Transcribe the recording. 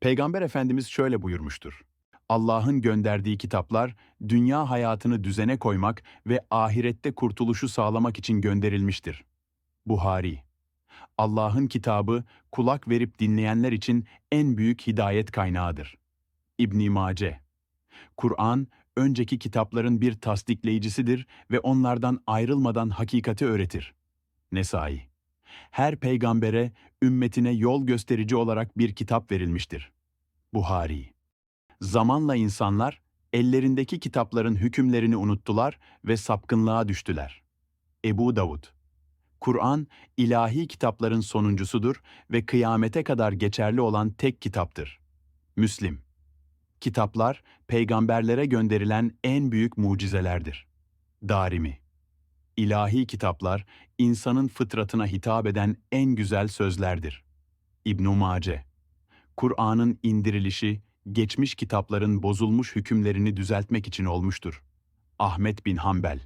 Peygamber Efendimiz şöyle buyurmuştur. Allah'ın gönderdiği kitaplar, dünya hayatını düzene koymak ve ahirette kurtuluşu sağlamak için gönderilmiştir. Buhari Allah'ın kitabı, kulak verip dinleyenler için en büyük hidayet kaynağıdır. İbn Mace Kur'an, önceki kitapların bir tasdikleyicisidir ve onlardan ayrılmadan hakikati öğretir. Nesai Her peygambere, ümmetine yol gösterici olarak bir kitap verilmiştir. Buhari Zamanla insanlar, ellerindeki kitapların hükümlerini unuttular ve sapkınlığa düştüler. Ebu Davud Kur'an, ilahi kitapların sonuncusudur ve kıyamete kadar geçerli olan tek kitaptır. Müslim Kitaplar, peygamberlere gönderilen en büyük mucizelerdir. Darimi İlahi kitaplar, insanın fıtratına hitap eden en güzel sözlerdir. İbn-i Mace Kur'an'ın indirilişi, geçmiş kitapların bozulmuş hükümlerini düzeltmek için olmuştur. Ahmet bin Hanbel